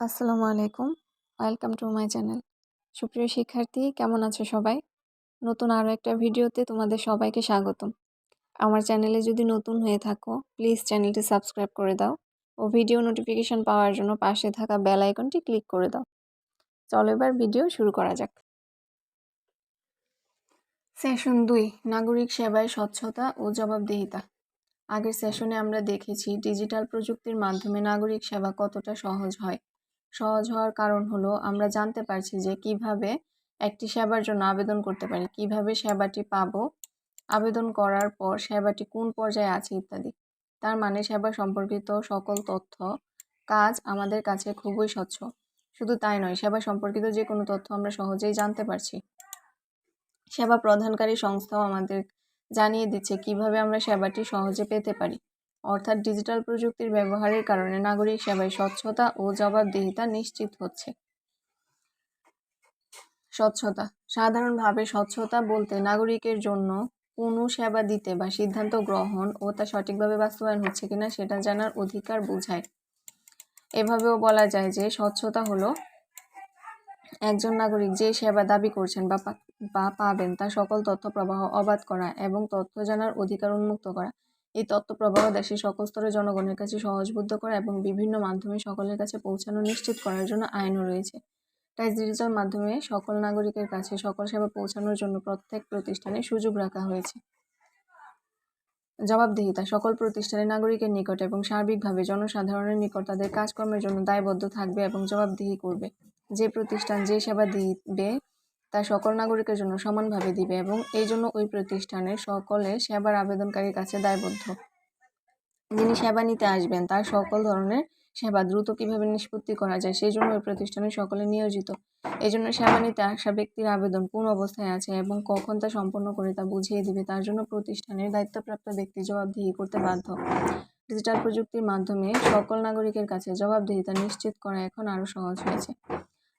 আসসালামু আলাইকুম। Welcome to my channel সুপ্রিয় শিক্ষার্থী, কেমন আছো সবাই? নতুন আরও একটা ভিডিওতে তোমাদের সবাইকে স্বাগতম। আমার চ্যানেলে যদি নতুন হয়ে থাকো প্লিজ চ্যানেলটি সাবস্ক্রাইব করে দাও ও ভিডিও নোটিফিকেশন পাওয়ার জন্য পাশে থাকা বেল আইকনটি ক্লিক করে দাও। চলো এবার ভিডিও শুরু করা যাক। সেশন দুই, নাগরিক সেবায় স্বচ্ছতা ও জবাবদিহিতা। আগের সেশনে আমরা দেখেছি ডিজিটাল প্রযুক্তির মাধ্যমে নাগরিক সেবা কতটা সহজ হয়। সহজ হওয়ার কারণ হলো আমরা জানতে পারছি যে কীভাবে একটি সেবার জন্য আবেদন করতে পারি, কীভাবে সেবাটি পাব, আবেদন করার পর সেবাটি কোন পর্যায়ে আছে ইত্যাদি। তার মানে সেবা সম্পর্কিত সকল তথ্য, কাজ আমাদের কাছে খুবই স্বচ্ছ। শুধু তাই নয়, সেবা সম্পর্কিত যে কোনো তথ্য আমরা সহজেই জানতে পারছি। সেবা প্রদানকারী সংস্থাও আমাদের জানিয়ে দিচ্ছে কীভাবে আমরা সেবাটি সহজে পেতে পারি। অর্থাৎ ডিজিটাল প্রযুক্তির ব্যবহারের কারণে নাগরিক সেবায় স্বচ্ছতা ও জবাবদিহিতা নিশ্চিত হচ্ছে। স্বচ্ছতা। সাধারণভাবে স্বচ্ছতা বলতে নাগরিকের জন্য কোনো সেবা দিতে বা সিদ্ধান্ত গ্রহণ ও তা সঠিকভাবে বাস্তবায়ন হচ্ছে কিনা সেটা জানার অধিকার বোঝায়। এভাবেও বলা যায় যে স্বচ্ছতা হলো একজন নাগরিক যে সেবা দাবি করছেন বা বা পাবেন তা সকল তথ্য প্রবাহ অবাধ করা এবং তথ্য জানার অধিকার উন্মুক্ত করা। এই তথ্য প্রবাহ দেশের সকল স্তরের জনগণের কাছে সহজবুদ্ধ করা এবং বিভিন্ন মাধ্যমে সকলের কাছে পৌঁছানো নিশ্চিত করার জন্য আইনও রয়েছে। তাই ডিজিটাল মাধ্যমে সকল নাগরিকের কাছে সকল সেবা পৌঁছানোর জন্য প্রত্যেক প্রতিষ্ঠানে সুযোগ রাখা হয়েছে। জবাবদিহিতা, সকল প্রতিষ্ঠানে নাগরিকের নিকট এবং সার্বিকভাবে জনসাধারণের নিকট তাদের কাজকর্মের জন্য দায়বদ্ধ থাকবে এবং জবাবদিহি করবে। যে প্রতিষ্ঠান যে সেবা দিবে তা সকল নাগরিকের জন্য সমানভাবে দিবে এবং এই জন্য ওই প্রতিষ্ঠানের সকলে সেবার আবেদনকারীর কাছে দায়বদ্ধ। যিনি সেবা নিতে আসবেন, তার সকল ধরনের সেবা দ্রুত কীভাবে নিষ্পত্তি করা যায়, সেই জন্য ওই প্রতিষ্ঠানে সকলে নিয়োজিত। এই জন্য সেবা নিতে আসা ব্যক্তির আবেদন কোন অবস্থায় আছে এবং কখন তা সম্পন্ন করে তা বুঝিয়ে দিবে, তার জন্য প্রতিষ্ঠানের দায়িত্বপ্রাপ্ত ব্যক্তি জবাবদিহি করতে বাধ্য। ডিজিটাল প্রযুক্তির মাধ্যমে সকল নাগরিকের কাছে জবাবদিহিতা নিশ্চিত করা এখন আরও সহজ হয়েছে।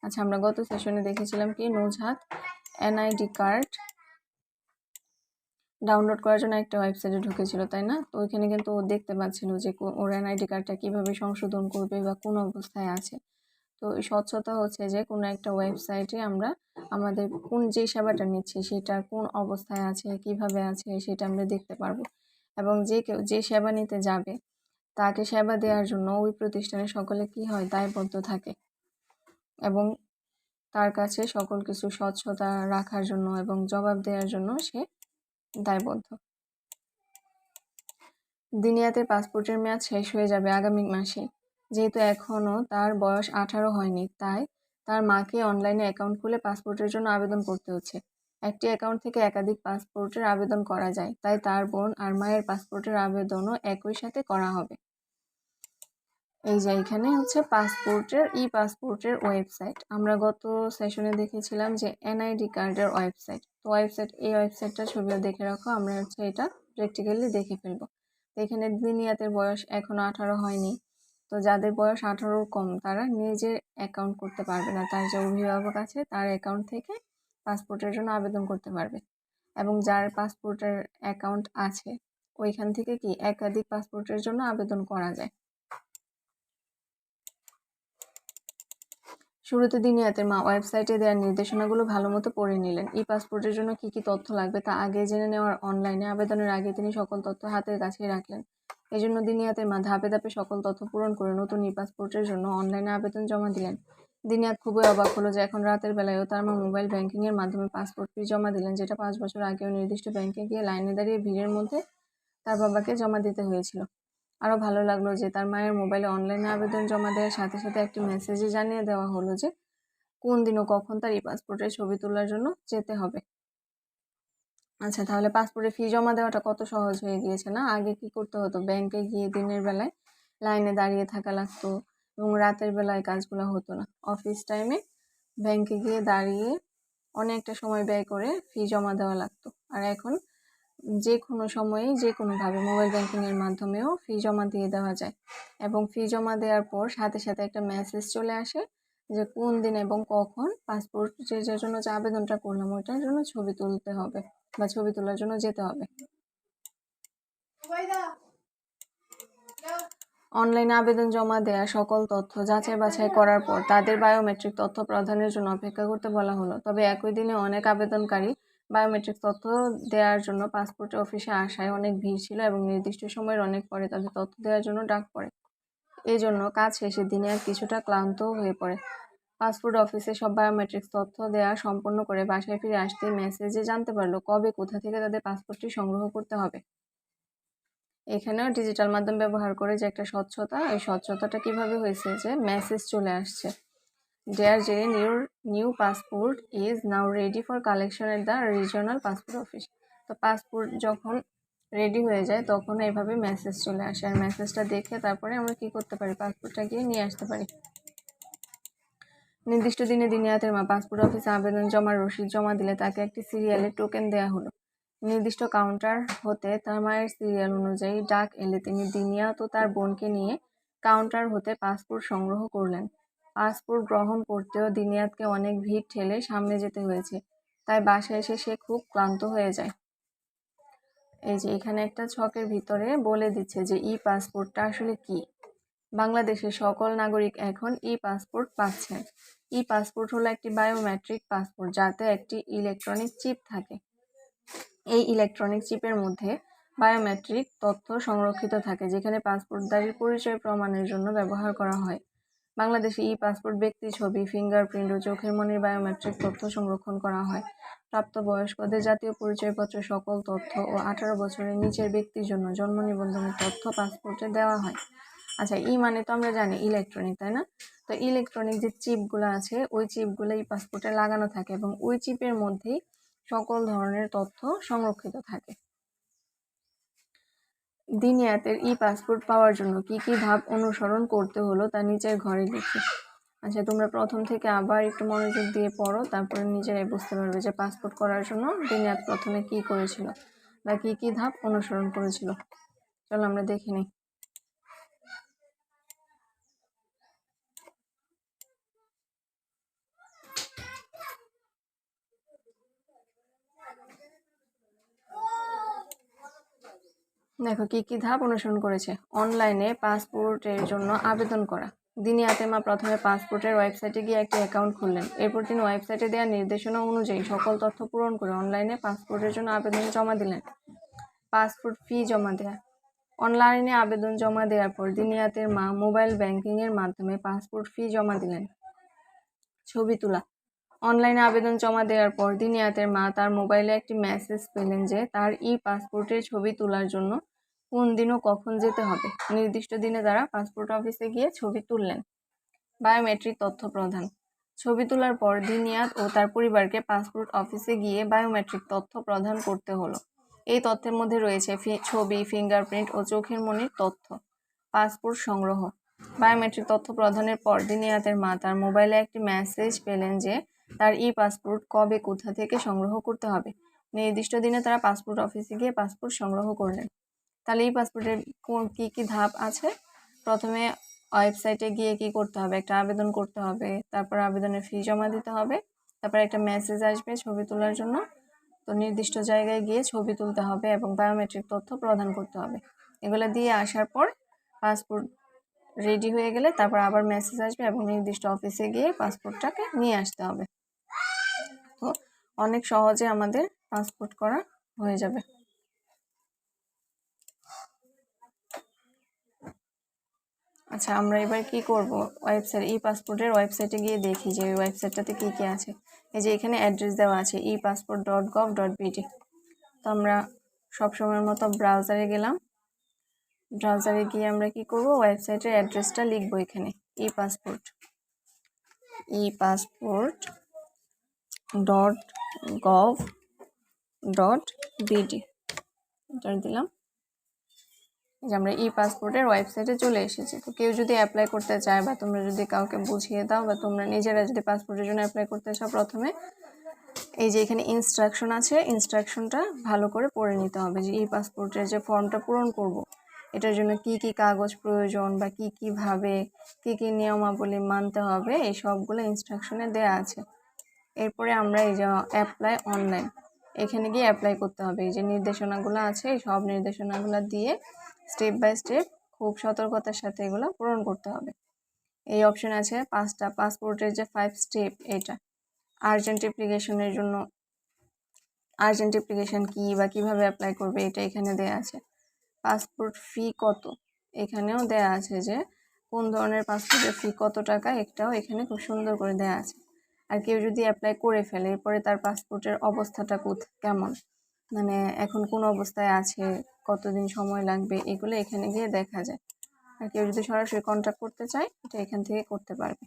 আচ্ছা আমরা গত সেশনে দেখেছিলাম কি? নোজহাত এনআইডি কার্ড ডাউনলোড করার জন্য একটা ওয়েবসাইটে ঢুকেছিল, তাই না? তো ওইখানে কিন্তু ও দেখতে পাচ্ছিল যে ওর এনআইডি কার্ডটা কীভাবে সংশোধন করবে বা কোন অবস্থায় আছে। তো স্বচ্ছতা হচ্ছে যে কোনো একটা ওয়েবসাইটে আমরা আমাদের কোন যে সেবাটা নিচ্ছি সেটার কোন অবস্থায় আছে, কীভাবে আছে, সেটা আমরা দেখতে পারব। এবং যে কেউ যে সেবা নিতে যাবে, তাকে সেবা দেওয়ার জন্য ওই প্রতিষ্ঠানে সকলে কি হয়, দায়বদ্ধ থাকে। এবং তার কাছে সকল কিছু স্বচ্ছতা রাখার জন্য এবং জবাব দেওয়ার জন্য সে দায়বদ্ধ। দিনিয়াতে পাসপোর্টের মেয়াদ শেষ হয়ে যাবে আগামী মাসে। যেহেতু এখনও তার বয়স আঠারো হয়নি, তাই তার মাকে অনলাইনে অ্যাকাউন্ট খুলে পাসপোর্টের জন্য আবেদন করতে হচ্ছে। একটি অ্যাকাউন্ট থেকে একাধিক পাসপোর্টের আবেদন করা যায়, তাই তার বোন আর মায়ের পাসপোর্টের আবেদনও একই সাথে করা হবে। এই যে এখানে হচ্ছে পাসপোর্টের ই পাসপোর্টের ওয়েবসাইট। আমরা গত সেশনে দেখেছিলাম যে এনআইডি কার্ডের ওয়েবসাইট। তো ওয়েবসাইট, এই ওয়েবসাইটটা ছবিও দেখে রাখো, আমরা হচ্ছে এটা প্র্যাকটিক্যালি দেখে ফেলব। এখানে দিনিয়াতের বয়স এখনও আঠারো হয়নি। তো যাদের বয়স আঠারোর কম, তারা নিজের অ্যাকাউন্ট করতে পারবে না। তার যে অভিভাবক আছে, তার অ্যাকাউন্ট থেকে পাসপোর্টের জন্য আবেদন করতে পারবে। এবং যার পাসপোর্টের অ্যাকাউন্ট আছে, ওইখান থেকে কি একাধিক পাসপোর্টের জন্য আবেদন করা যায়? শুরুতে দিনিয়াতের মা ওয়েবসাইটে দেওয়া নির্দেশনাগুলো ভালো মতো পড়ে নিলেন। ই পাসপোর্টের জন্য কী কী তথ্য লাগবে তা আগে জেনে নেওয়ার অনলাইনে আবেদনের আগে তিনি সকল তথ্য হাতের কাছেই রাখলেন। এই জন্য দিনিয়াতের মা ধাপে ধাপে সকল তথ্য পূরণ করে নতুন ই পাসপোর্টের জন্য অনলাইনে আবেদন জমা দিলেন। দিনিয়াত খুবই অবাক হলো যে এখন রাতের বেলায়ও তার মা মোবাইল ব্যাংকিংয়ের মাধ্যমে পাসপোর্ট ফি জমা দিলেন, যেটা পাঁচ বছর আগেও নির্দিষ্ট ব্যাংকে গিয়ে লাইনে দাঁড়িয়ে ভিড়ের মধ্যে তার বাবাকে জমা দিতে হয়েছিল। আরও ভালো লাগল যে তার মায়ের মোবাইলে অনলাইনে আবেদন জমা দেওয়ার সাথে সাথে একটি মেসেজে জানিয়ে দেওয়া হলো যে, কোন দিন ও কখন তার ই পাসপোর্টের ছবি তোলার জন্য যেতে হবে। আচ্ছা তাহলে পাসপোর্টে ফি জমা দেওয়াটা কত সহজ হয়ে গিয়েছে না? আগে কি করতে হতো? ব্যাংকে গিয়ে দিনের বেলায় লাইনে দাঁড়িয়ে থাকা লাগতো এবং রাতের বেলায় কাজগুলো হতো না। অফিস টাইমে ব্যাংকে গিয়ে দাঁড়িয়ে অনেকটা সময় ব্যয় করে ফি জমা দেওয়া লাগতো। আর এখন যে কোনো সময়েই যে কোনোভাবে মোবাইল ব্যাংকিংয়ের মাধ্যমেও ফি জমা দিয়ে দেওয়া যায় এবং ফি জমা দেওয়ার পর সাথে সাথে একটা মেসেজ চলে আসে যে কোন দিন এবং কখন পাসপোর্ট যে জন্য যে আবেদনটা করলাম ওইটার জন্য ছবি তুলতে হবে বা ছবি তোলার জন্য যেতে হবে। অনলাইনে আবেদন জমা দেয়া, সকল তথ্য যাচাই বাছাই করার পর তাদের বায়োমেট্রিক তথ্য প্রদানের জন্য অপেক্ষা করতে বলা হলো। তবে একই দিনে অনেক আবেদনকারী বায়োমেট্রিক তথ্য দেওয়ার জন্য পাসপোর্ট অফিসে আসায় অনেক ভিড় ছিল এবং নির্দিষ্ট সময়ের অনেক পরে তাদের তথ্য দেওয়ার জন্য ডাক পড়ে। এই জন্য কাজ শেষে দিনে আর কিছুটা ক্লান্তও হয়ে পড়ে। পাসপোর্ট অফিসে সব বায়োমেট্রিক্স তথ্য দেওয়া সম্পন্ন করে বাসায় ফিরে আসতেই মেসেজে জানতে পারল কবে, কোথা থেকে তাদের পাসপোর্টটি সংগ্রহ করতে হবে। এখানেও ডিজিটাল মাধ্যম ব্যবহার করে যে একটা স্বচ্ছতা, এই স্বচ্ছতাটা কীভাবে হয়েছে যে মেসেজ চলে আসছে। দেয়ার যে new new passport is now ready for collection at the regional passport office তো পাসপোর্ট যখন রেডি হয়ে যায়, তখন এইভাবে মেসেজ চলে আসে। আর মেসেজটা দেখে তারপরে আমরা কি করতে পারি? পাসপোর্টটা গিয়ে নিয়ে আসতে পারি। নির্দিষ্ট দিনে দিনিয়াতের মা পাসপোর্ট অফিসে আবেদন জমার রসিদ জমা দিলে তাকে একটি সিরিয়ালের টোকেন দেওয়া হলো। নির্দিষ্ট কাউন্টার হতে তার মায়ের সিরিয়াল অনুযায়ী ডাক এলে তিনি দিনিয়া তো তার বোনকে নিয়ে কাউন্টার হতে পাসপোর্ট সংগ্রহ করলেন। পাসপোর্ট গ্রহণ করতেও দিনিয়াতকে অনেক ভিড় ঠেলে সামনে যেতে হয়েছে। তাই বাসায় এসে সে খুব ক্লান্ত হয়ে যায়। এই যে, এখানে একটা ছকের ভিতরে বলে দিচ্ছে যে, ই পাসপোর্টটা আসলে কি? বাংলাদেশের সকল নাগরিক এখন ই পাসপোর্ট পাচ্ছেন ই পাসপোর্ট হলো একটি বায়োমেট্রিক পাসপোর্ট, যাতে একটি ইলেকট্রনিক চিপ থাকে। এই ইলেকট্রনিক চিপের মধ্যে বায়োমেট্রিক তথ্য সংরক্ষিত থাকে, যেখানে পাসপোর্টদারির পরিচয় প্রমাণের জন্য ব্যবহার করা হয়। বাংলাদেশে ই পাসপোর্ট ব্যক্তি ছবি, ফিঙ্গারপ্রিন্ট ও চোখের মনির বায়োমেট্রিক তথ্য সংরক্ষণ করা হয়। প্রাপ্তবয়স্কদের জাতীয় পরিচয়পত্র, সকল তথ্য ও আঠারো বছরের নিচের ব্যক্তির জন্য জন্ম নিবন্ধনের তথ্য পাসপোর্টে দেওয়া হয়। আচ্ছা ই মানে তো আমরা জানি, ইলেকট্রনিক, তাই না? তো ইলেকট্রনিক যে চিপগুলো আছে, ওই চিপগুলো এই পাসপোর্টে লাগানো থাকে এবং ওই চিপের মধ্যেই সকল ধরনের তথ্য সংরক্ষিত থাকে। দিনিয়াতের ই পাসপোর্ট পাওয়ার জন্য কি কি ধাপ অনুসরণ করতে হলো তা নিচের ঘরে লিখি আচ্ছা তোমরা প্রথম থেকে আবার একটু মনোযোগ দিয়ে পড়ো, তারপরে নিজেরাই বুঝতে পারবে যে পাসপোর্ট করার জন্য দিনিয়াত প্রথমে কি করেছিল বা কী কী ধাপ অনুসরণ করেছিল। চলো আমরা দেখে নিই। দেখো, কি কি ধাপ অনুসরণ করেছে? অনলাইনে পাসপোর্টের জন্য আবেদন করা। দিনী আতেমা প্রথমে পাসপোর্টের ওয়েবসাইটে গিয়ে একটি অ্যাকাউন্ট খুললেন। এরপর তিনি ওয়েবসাইটে দেওয়া নির্দেশনা অনুযায়ী সকল তথ্য পূরণ করে অনলাইনে পাসপোর্টের জন্য আবেদন জমা দিলেন। পাসপোর্ট ফি জমা দেয়া। অনলাইনে আবেদন জমা দেওয়ার পর দিনিয়াতের মা মোবাইল ব্যাংকিংয়ের মাধ্যমে পাসপোর্ট ফি জমা দিলেন। ছবি তোলা। অনলাইনে আবেদন জমা দেওয়ার পর দিনিয়াতের মা তার মোবাইলে একটি মেসেজ পেলেন যে তার ই পাসপোর্টের ছবি তোলার জন্য কোন দিন ও কখন যেতে হবে। নির্দিষ্ট দিনে তারা পাসপোর্ট অফিসে গিয়ে ছবি তুললেন। বায়োমেট্রিক তথ্য প্রদান ছবি তোলার পর দিনিয়াত ও তার পরিবারকে পাসপোর্ট অফিসে গিয়ে বায়োমেট্রিক তথ্য প্রদান করতে হলো। এই তথ্যের মধ্যে রয়েছে ছবি, ফিঙ্গারপ্রিন্ট ও চোখের মনির তথ্য, পাসপোর্ট সংগ্রহ। বায়োমেট্রিক তথ্য প্রদানের পর দিনিয়াতের মা তার মোবাইলে একটি মেসেজ পেলেন যে তার ই পাসপোর্ট কবে, কোথা থেকে সংগ্রহ করতে হবে? নির্দিষ্ট দিনে তারা পাসপোর্ট অফিসে গিয়ে পাসপোর্ট সংগ্রহ করলেন। তাহলে এই পাসপোর্টের কোন, কী কী ধাপ আছে? প্রথমে ওয়েবসাইটে গিয়ে কি করতে হবে? একটা আবেদন করতে হবে, তারপর আবেদনের ফি জমা দিতে হবে, তারপর একটা মেসেজ আসবে ছবি তোলার জন্য। তো নির্দিষ্ট জায়গায় গিয়ে ছবি তুলতে হবে এবং বায়োমেট্রিক তথ্য প্রদান করতে হবে। এগুলো দিয়ে আসার পর পাসপোর্ট রেডি হয়ে গেলে তারপর আবার মেসেজ আসবে এবং নির্দিষ্ট অফিসে গিয়ে পাসপোর্টটাকে নিয়ে আসতে হবে। অনেক সহজে আমাদের পাসপোর্ট করা হয়ে যাবে। আচ্ছা আমরা এবার কি করব? ওয়েবসাইট ই পাসপোর্টের ওয়েবসাইটে গিয়ে দেখি যে ওয়েবসাইটটাতে কী কী আছে। এই যে এখানে অ্যাড্রেস দেওয়া আছে e passport dot gov dot BD তো আমরা সবসময়ের মতো ব্রাউজারে গেলাম। ব্রাউজারে গিয়ে আমরা কি করব? ওয়েবসাইটের অ্যাড্রেসটা লিখব এখানে e passport e passport dot gov dot BD এটার দিলাম। যে আমরা ই পাসপোর্টের ওয়েবসাইটে চলে এসেছি। তো কেউ যদি অ্যাপ্লাই করতে চায় বা তোমরা যদি কাউকে বুঝিয়ে দাও বা তোমরা নিজেরা যদি পাসপোর্টের জন্য অ্যাপ্লাই করতে চাও প্রথমে, এই যে এখানে ইনস্ট্রাকশন আছে ইনস্ট্রাকশনটা ভালো করে পড়ে নিতে হবে যে ই পাসপোর্টের যে ফর্মটা পূরণ করব। এটার জন্য কি কি কাগজ প্রয়োজন বা কি কীভাবে কি কি নিয়মাবলী মানতে হবে, এই সবগুলো ইনস্ট্রাকশনে দেয়া আছে। এরপরে আমরা এই যে অ্যাপ্লাই অনলাইন এখানে গিয়ে অ্যাপ্লাই করতে হবে। এই যে নির্দেশনাগুলো আছে, এই সব নির্দেশনাগুলো দিয়ে স্টেপ বাই স্টেপ খুব সতর্কতার সাথে এগুলো পূরণ করতে হবে। এই অপশন আছে পাঁচটা পাসপোর্টের যে ফাইভ স্টেপ এটা। আর্জেন্ট অ্যাপ্লিকেশনের জন্য আর্জেন্ট অ্যাপ্লিকেশন কী বা কীভাবে অ্যাপ্লাই করবে, এটা এখানে দেয়া আছে। পাসপোর্ট ফি কত? এখানেও দেয়া আছে যে, কোন ধরনের পাসপোর্টের ফি কত টাকা, একটাও এখানে খুব সুন্দর করে দেয়া আছে। আর কেউ যদি অ্যাপ্লাই করে ফেলে, এরপরে তার পাসপোর্টের অবস্থাটা কেমন? মানে এখন কোন অবস্থায় আছে, কতদিন সময় লাগবে, এগুলো এখানে গিয়ে দেখা যায়। আর কেউ যদি সরাসরি কন্ট্যাক্ট করতে চায়, এটা এখান থেকে করতে পারবে।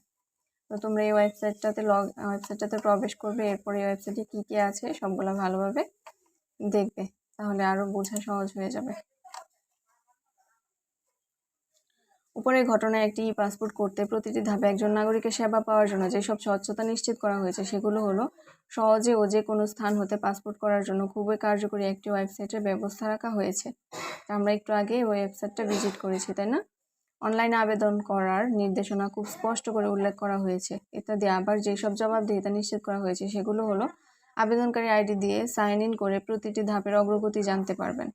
তো তোমরা এই ওয়েবসাইটটাতে লগ ওয়েবসাইটটাতে প্রবেশ করবে, এরপরে এই ওয়েবসাইটে কী কী আছে, সবগুলো ভালোভাবে দেখবে। তাহলে আরও বোঝা সহজ হয়ে যাবে। উপরের ঘটনায় একটি ই পাসপোর্ট করতে প্রতিটি ধাপে একজন নাগরিকের সেবা পাওয়ার জন্য যেসব স্বচ্ছতা নিশ্চিত করা হয়েছে, সেগুলো হলো সহজে ও যে কোনো স্থান হতে পাসপোর্ট করার জন্য খুবই কার্যকরী একটি ওয়েবসাইটের ব্যবস্থা রাখা হয়েছে। আমরা একটু আগে ওই ওয়েবসাইটটা ভিজিট করেছি, তাই না? অনলাইনে আবেদন করার নির্দেশনা খুব স্পষ্ট করে উল্লেখ করা হয়েছে। ইত্যাদি আবার যেসব জবাবদিহিতা নিশ্চিত করা হয়েছে, সেগুলো হলো আবেদনকারী আইডি দিয়ে সাইন ইন করে প্রতিটি ধাপের অগ্রগতি জানতে পারবেন।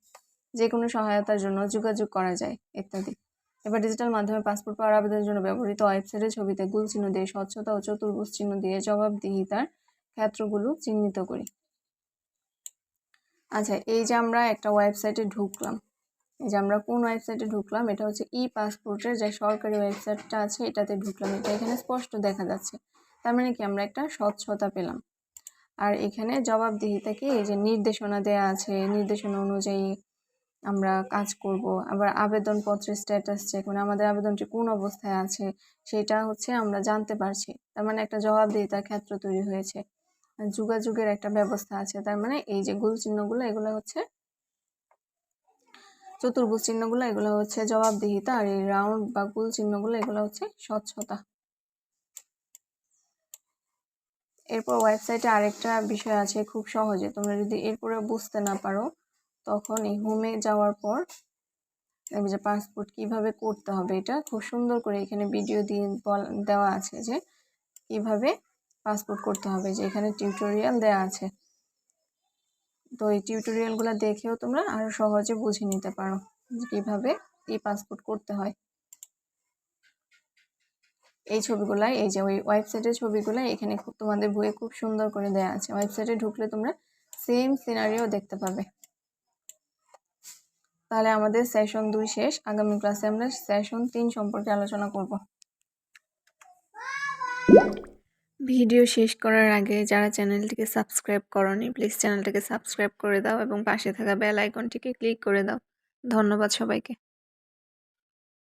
যে কোনো সহায়তার জন্য যোগাযোগ করা যায়, ইত্যাদি। এবার ডিজিটাল মাধ্যমে পাসপোর্ট পাওয়ার আবেদনের জন্য ব্যবহৃত ওয়েবসাইটের ছবিতে গুল চিহ্ন দিয়ে স্বচ্ছতা ও চতুর্ভুজ চিহ্ন দিয়ে জবাবদিহিতার ক্ষেত্রগুলো চিহ্নিত করি। আচ্ছা এই যে আমরা একটা ওয়েবসাইটে ঢুকলাম, এই যে আমরা কোন ওয়েবসাইটে ঢুকলাম, এটা হচ্ছে ই পাসপোর্টের যে সরকারি ওয়েবসাইটটা আছে, এটাতে ঢুকলাম। এটা এখানে স্পষ্ট দেখা যাচ্ছে। তার মানে কি আমরা একটা স্বচ্ছতা পেলাম। আর এখানে জবাবদিহিতাকে এই যে নির্দেশনা দেয়া আছে, নির্দেশনা অনুযায়ী আমরা কাজ করব। আবার আবেদনপত্রের স্ট্যাটাস চেক মানে আমাদের আবেদনটি কোন অবস্থায় আছে, সেটা হচ্ছে আমরা জানতে পারছি। তার মানে একটা জবাবদিহিতার ক্ষেত্র তৈরি হয়েছে। যোগাযোগের একটা ব্যবস্থা আছে, তার মানে এই যে গোল চিহ্নগুলো, এগুলো হচ্ছে চতুর্ভুজ চিহ্নগুলো, এগুলো হচ্ছে জবাবদিহিতা, আর এই রাউন্ড বা গোল চিহ্নগুলো, এগুলো হচ্ছে স্বচ্ছতা। এরপর ওয়েবসাইটে আরেকটা বিষয় আছে খুব সহজে, তোমরা যদি এরপরে বুঝতে না পারো তখন এই হোমে যাওয়ার পর যে পাসপোর্ট কীভাবে করতে হবে এটা খুব সুন্দর করে এখানে ভিডিও দিয়ে দেওয়া আছে যে কীভাবে পাসপোর্ট করতে হবে যে এখানে টিউটোরিয়াল দেওয়া আছে। তো এই টিউটোরিয়ালগুলো দেখেও তোমরা আরও সহজে বুঝে নিতে পারো কীভাবে ই পাসপোর্ট করতে হয়। এই ছবিগুলাই, এই যে ওই ওয়েবসাইটের ছবিগুলো এখানে তোমাদের বইয়ে খুব সুন্দর করে দেওয়া আছে। ওয়েবসাইটে ঢুকলে তোমরা সেম সিনারিও দেখতে পাবে। তাহলে আমাদের সেশন দুই শেষ। আগামী ক্লাসে আমরা সেশন তিন সম্পর্কে আলোচনা করব। ভিডিও শেষ করার আগে যারা চ্যানেলটিকে সাবস্ক্রাইব করনি প্লিজ চ্যানেলটিকে সাবস্ক্রাইব করে দাও এবং পাশে থাকা বেল আইকনটিকে ক্লিক করে দাও। ধন্যবাদ সবাইকে।